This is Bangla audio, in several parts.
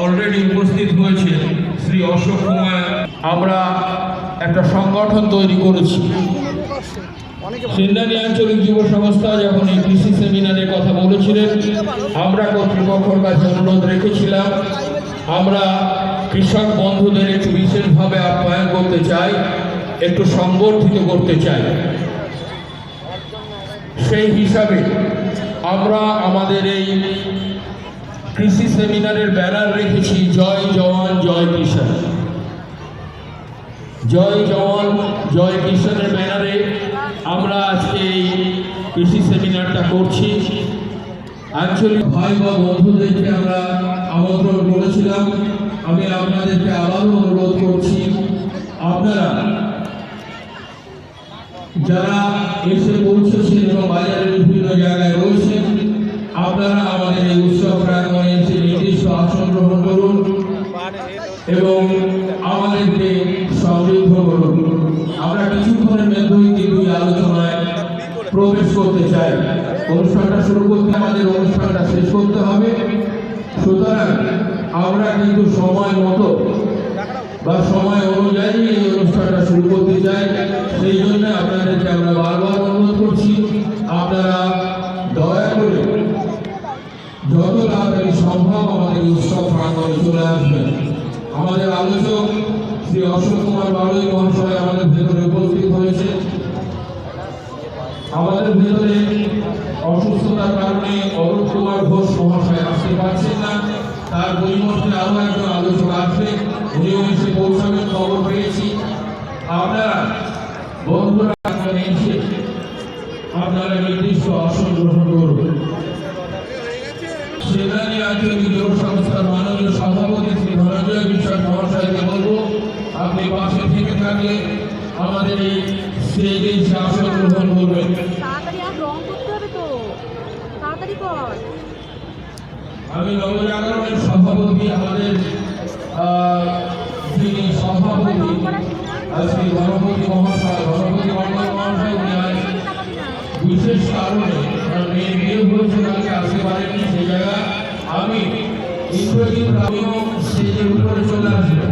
অলরেডি উপস্থিত হয়েছে শ্রী অশোক কুমার। আমরা একটা সংগঠন তৈরি করেছি। সিন্দানি আঞ্চলিক যুব সংস্থা যখন এই কৃষি সেমিনারের কথা বলেছিলেন, আমরা কর্তৃপক্ষের কাছে অনুরোধ রেখেছিলাম, আমরা কৃষক বন্ধুদের একটু বিশেষভাবে আপ্যায়ন করতে চাই, একটু সংগঠিত করতে চাই। সেই হিসাবে আমরা আমাদের এই কৃষি সেমিনারের ব্যানার রেখেছি। জয় জওয়ান, জয় কিষাণ। জয় জওয়ান, জয় কিষাণের ব্যানারে আমরা আজকে এই কৃষি সেমিনারটা করছি। আঞ্চলিক ভাই বা বন্ধুদেরকে আমরা আমন্ত্রণ করেছিলাম। আমি আপনাদেরকে আবারও অনুরোধ করছি, আপনারা যারা এসে পৌঁছেছেন এবং বাজারের বিভিন্ন জায়গায় রয়েছেন আপনারা আমাদের এই উৎসব প্রাঙ্গণে এসে নির্দিষ্ট আসন গ্রহণ করুন এবং আমাদেরকে সমৃদ্ধ করুন। আমরা কিছুক্ষণের মধ্যেই এই আলোচনায় প্রবেশ করতে চাই। অনুষ্ঠানটা শুরু করতে আমাদের অনুষ্ঠানটা শেষ করতে হবে। সুতরাং আমরা কিন্তু সময় মতো বা সময় অনুযায়ী এই অনুষ্ঠানটা শুরু করতে চাই। চলে আসবেন। আমাদের আলোচক শ্রী অশোক কুমার বাড়ুই মহাশয় আমাদের ভেতরে উপস্থিত হয়েছে। আমাদের ভেতরে অসুস্থতার কারণে অরূপ কুমার ঘোষ মহাশয় আসতে পারছেন না। তার পরিবর্তে আরও একজন আলোচক আসবে। উনিও এসে পৌঁছাবেন, খবর পেয়েছি। আপনারা, বন্ধুরা এসে আপনারা নির্দিষ্ট আসন গ্রহণ করবেন আঞ্চলিক যুব সংস্থার মাননীয় সভাপতি পাশে থেকে থাকলে আমাদের এই এসে আসন গ্রহণ করবেন তাড়াতাড়ি আর রং করতে হবে তো। তাড়াতাড়ি কর। আমি নবজাগরণের সভাপতি আমাদের যিনি সভাপতি শ্রী গণপতি মহাশয় গণপতি মন্ডল মহাশয় উনি আজ বিশেষ কারণে তার মেয়ের বিয়ে হয়েছে তাকে আসতে পারেননি সেই জায়গায়। আমি ইন্দ্রজিৎ আমিও স্টেজের উপরে চলে আসব তাড়াতাড়ি রং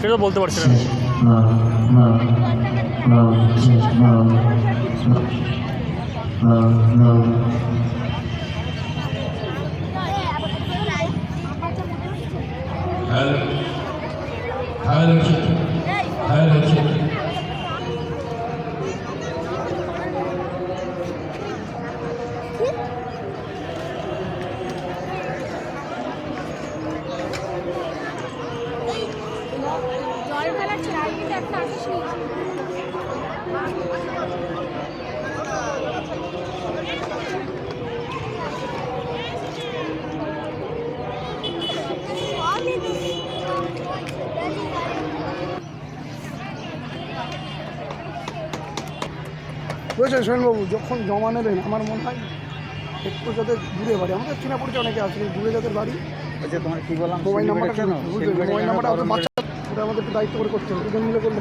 সেটা বলতে পারছি না হ্যালো হ্যালো হ্যালো বুঝেছেন সোহেনবাবু যখন জমা নেবেন আমার মনে হয় একটু যাদের দূরে বাড়ি আমাদের চেনা পরিচয় অনেকে আছে দূরে যাদের বাড়ি আচ্ছা বললাম মোবাইল নাম্বারটা কেন মোবাইল নাম্বারটা আমাদের ওটা আমাদের একটু দায়িত্ব করে করতে হবে মিলে করলে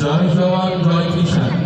জয় জওয়ান জয় কিষাণ।